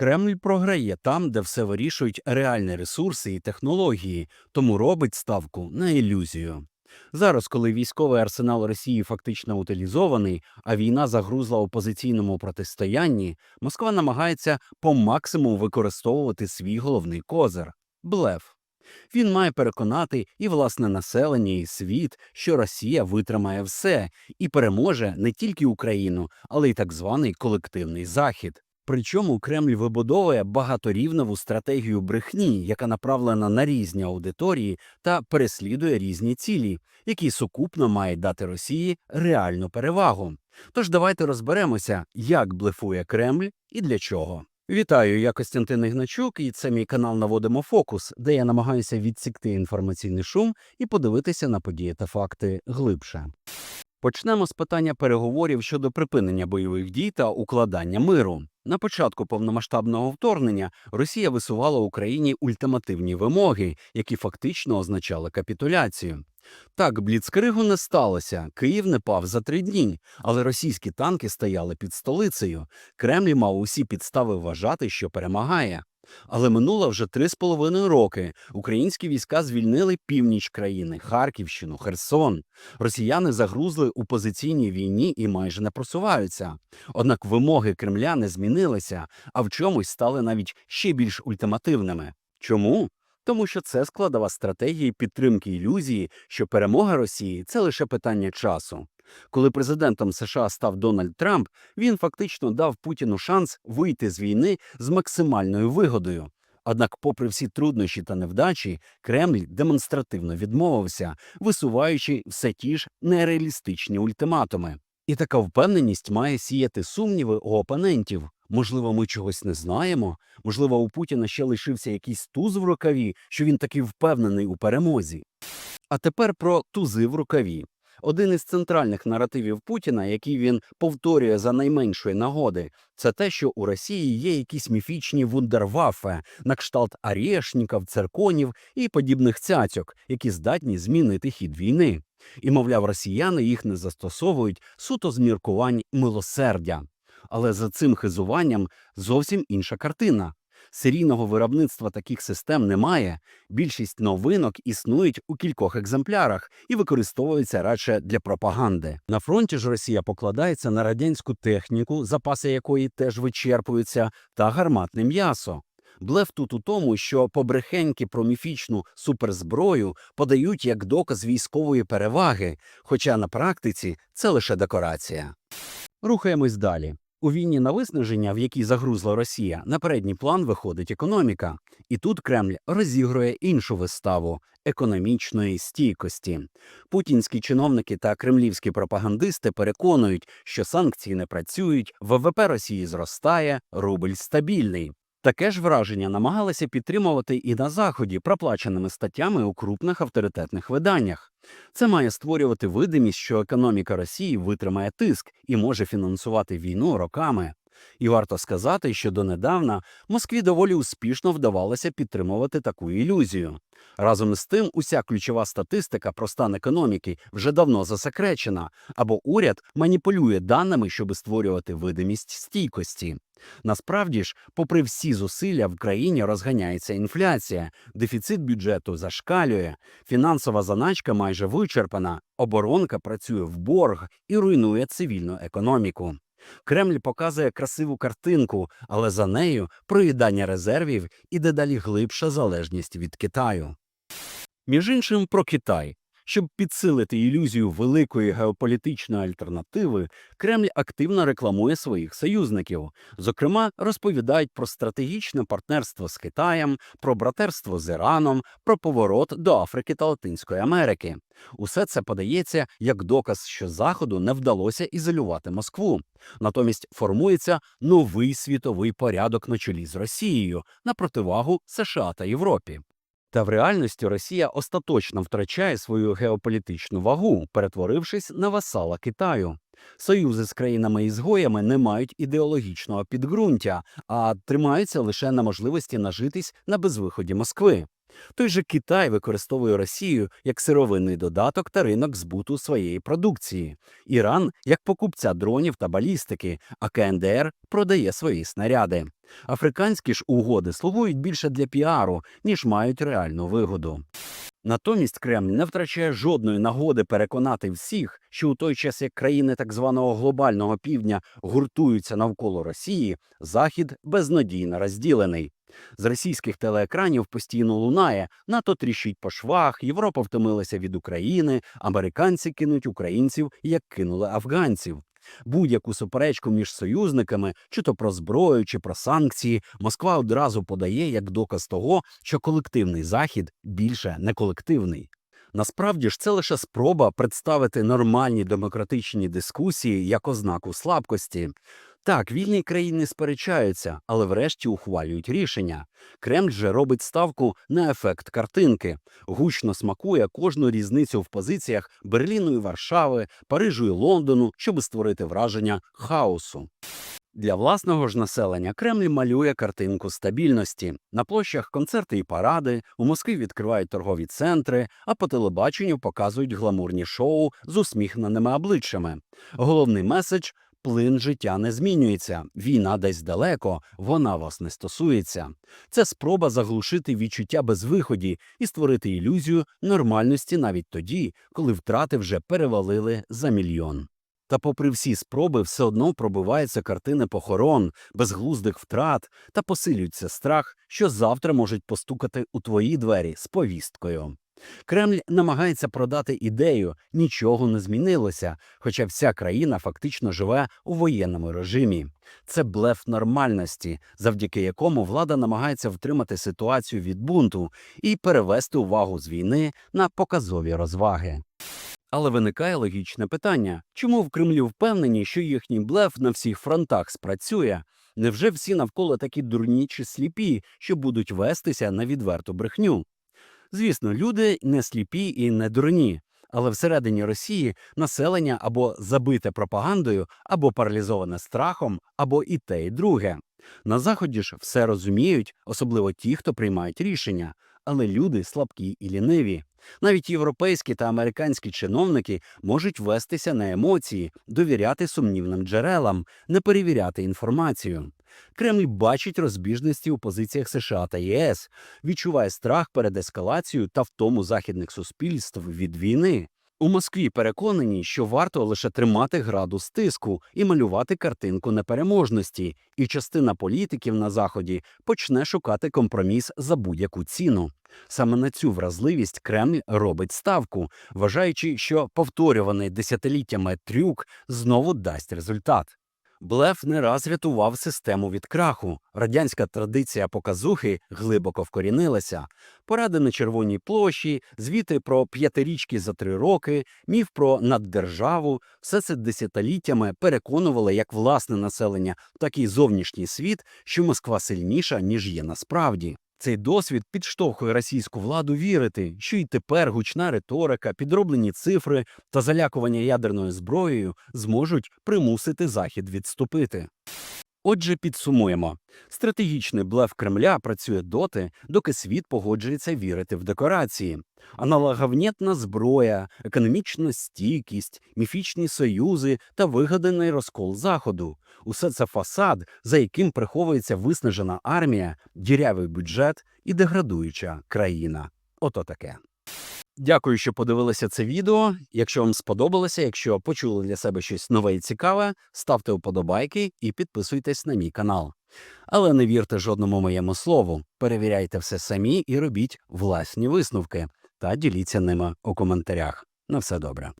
Кремль програє там, де все вирішують реальні ресурси і технології, тому робить ставку на ілюзію. Зараз, коли військовий арсенал Росії фактично утилізований, а війна загрузла у позиційному протистоянні, Москва намагається по максимуму використовувати свій головний козир блеф. Він має переконати і власне населення, і світ, що Росія витримає все і переможе не тільки Україну, але й так званий колективний захід. Причому Кремль вибудовує багаторівневу стратегію брехні, яка направлена на різні аудиторії та переслідує різні цілі, які сукупно мають дати Росії реальну перевагу. Тож давайте розберемося, як блефує Кремль і для чого. Вітаю, я Костянтин Ігначук, і це мій канал Наводимо фокус, де я намагаюся відсікти інформаційний шум і подивитися на події та факти глибше. Почнемо з питання переговорів щодо припинення бойових дій та укладання миру. На початку повномасштабного вторгнення Росія висувала Україні ультимативні вимоги, які фактично означали капітуляцію. Так, бліцкригу не сталося, Київ не пав за три дні, але російські танки стояли під столицею. Кремль мав усі підстави вважати, що перемагає. Але минуло вже три з половиною роки. Українські війська звільнили північ країни, Харківщину, Херсон. Росіяни загрузли у позиційній війні і майже не просуваються. Однак вимоги Кремля не змінилися, а в чомусь стали навіть ще більш ультимативними. Чому? Тому що це складова стратегії підтримки ілюзії, що перемога Росії це лише питання часу. Коли президентом США став Дональд Трамп, він фактично дав Путіну шанс вийти з війни з максимальною вигодою. Однак, попри всі труднощі та невдачі, Кремль демонстративно відмовився, висуваючи все ті ж нереалістичні ультиматуми. І така впевненість має сіяти сумніви у опонентів. Можливо, ми чогось не знаємо. Можливо, у Путіна ще лишився якийсь туз в рукаві, що він такий впевнений у перемозі. А тепер про тузи в рукаві. Один із центральних наративів Путіна, який він повторює за найменшої нагоди, це те, що у Росії є якісь міфічні вундерваффе, на кшталт Арєшніків, цирконів і подібних цяцьок, які здатні змінити хід війни. І, мовляв, росіяни їх не застосовують суто з міркувань милосердя. Але за цим хизуванням зовсім інша картина. Серійного виробництва таких систем немає. Більшість новинок існують у кількох екземплярах і використовуються радше для пропаганди. На фронті ж Росія покладається на радянську техніку, запаси якої теж вичерпуються, та гарматне м'ясо. Блеф тут у тому, що побрехеньки про міфічну суперзброю подають як доказ військової переваги, хоча на практиці це лише декорація. Рухаємось далі. У війні на виснаження, в якій загрузла Росія, на передній план виходить економіка, і тут Кремль розігрує іншу виставу економічної стійкості. Путінські чиновники та кремлівські пропагандисти переконують, що санкції не працюють, ВВП Росії зростає, рубль стабільний. Таке ж враження намагалися підтримувати і на заході проплаченими статтями у крупних авторитетних виданнях. Це має створювати видимість, що економіка Росії витримає тиск і може фінансувати війну роками. І варто сказати, що донедавна Москві доволі успішно вдавалося підтримувати таку ілюзію. Разом з тим, уся ключова статистика про стан економіки вже давно засекречена, або уряд маніпулює даними, щоб створювати видимість стійкості. Насправді ж, попри всі зусилля, в країні розганяється інфляція, дефіцит бюджету зашкалює, фінансова заначка майже вичерпана, оборонка працює в борг і руйнує цивільну економіку. Кремль показує красиву картинку, але за нею проїдання резервів і дедалі глибша залежність від Китаю. Між іншим, про Китай. Щоб підсилити ілюзію великої геополітичної альтернативи, Кремль активно рекламує своїх союзників. Зокрема, розповідають про стратегічне партнерство з Китаєм, про братерство з Іраном, про поворот до Африки та Латинської Америки. Усе це подається як доказ, що Заходу не вдалося ізолювати Москву. Натомість формується новий світовий порядок на чолі з Росією на противагу США та Європі. Та в реальності Росія остаточно втрачає свою геополітичну вагу, перетворившись на васала Китаю. Союзи з країнами-ізгоями не мають ідеологічного підґрунтя, а тримаються лише на можливості нажитись на безвиході Москви. Той же Китай використовує Росію як сировинний додаток та ринок збуту своєї продукції, Іран як покупця дронів та балістики, а КНДР продає свої снаряди. Африканські ж угоди слугують більше для піару, ніж мають реальну вигоду. Натомість Кремль не втрачає жодної нагоди переконати всіх, що у той час як країни так званого глобального півдня гуртуються навколо Росії, Захід безнадійно розділений. З російських телеекранів постійно лунає НАТО тріщить по швах, Європа втомилася від України, американці кинуть українців, як кинули афганців. Будь-яку суперечку між союзниками, чи то про зброю, чи про санкції, Москва одразу подає як доказ того, що колективний захід більше не колективний. Насправді ж це лише спроба представити нормальні демократичні дискусії як ознаку слабкості. Так, вільні країни сперечаються, але врешті ухвалюють рішення. Кремль же робить ставку на ефект картинки, гучно смакує кожну різницю в позиціях Берліну і Варшави, Парижу і Лондону, щоб створити враження хаосу. Для власного ж населення Кремль малює картинку стабільності. На площах концерти і паради, у Москві відкривають торгові центри, а по телебаченню показують гламурні шоу з усміхненими обличчями. Головний меседж плин життя не змінюється. Війна десь далеко, вона вас не стосується. Це спроба заглушити відчуття безвиході і створити ілюзію нормальності навіть тоді, коли втрати вже перевалили за мільйон. Та, попри всі спроби, все одно пробиваються картини похорон, безглуздих втрат та посилюється страх, що завтра можуть постукати у твої двері з повісткою. Кремль намагається продати ідею, нічого не змінилося, хоча вся країна фактично живе у воєнному режимі. Це блеф нормальності, завдяки якому влада намагається втримати ситуацію від бунту і перевести увагу з війни на показові розваги. Але виникає логічне питання: чому в Кремлі впевнені, що їхній блеф на всіх фронтах спрацює? Невже всі навколо такі дурні чи сліпі, що будуть вестися на відверту брехню? Звісно, люди не сліпі і не дурні, але всередині Росії населення або забите пропагандою, або паралізоване страхом, або і те, і друге. На заході ж все розуміють, особливо ті, хто приймають рішення, але люди слабкі і ліниві. Навіть європейські та американські чиновники можуть вестися на емоції, довіряти сумнівним джерелам, не перевіряти інформацію. Кремль бачить розбіжності у позиціях США та ЄС, відчуває страх перед ескалацією та втому західних суспільств від війни. У Москві переконані, що варто лише тримати градус тиску і малювати картинку непереможності, і частина політиків на заході почне шукати компроміс за будь-яку ціну. Саме на цю вразливість Кремль робить ставку, вважаючи, що повторюваний десятиліттями трюк знову дасть результат. Блеф не раз рятував систему від краху. Радянська традиція показухи глибоко вкорінилася. Поради на Червоній площі, звіти про п'ятирічки за три роки, міф про наддержаву все це десятиліттями переконували як власне населення, так і зовнішній світ, що Москва сильніша, ніж є насправді. Цей досвід підштовхує російську владу вірити, що й тепер гучна риторика, підроблені цифри та залякування ядерною зброєю зможуть примусити Захід відступити. Отже, підсумуємо: стратегічний блеф Кремля працює доти, доки світ погоджується вірити в декорації. Аналоговнєтна зброя, економічна стійкість, міфічні союзи та вигаданий розкол заходу усе це фасад, за яким приховується виснажена армія, дірявий бюджет і деградуюча країна. Ото таке. Дякую, що подивилися це відео. Якщо вам сподобалося, якщо почули для себе щось нове і цікаве, ставте вподобайки і підписуйтесь на мій канал. Але не вірте жодному моєму слову, перевіряйте все самі і робіть власні висновки та діліться ними у коментарях. На все добре.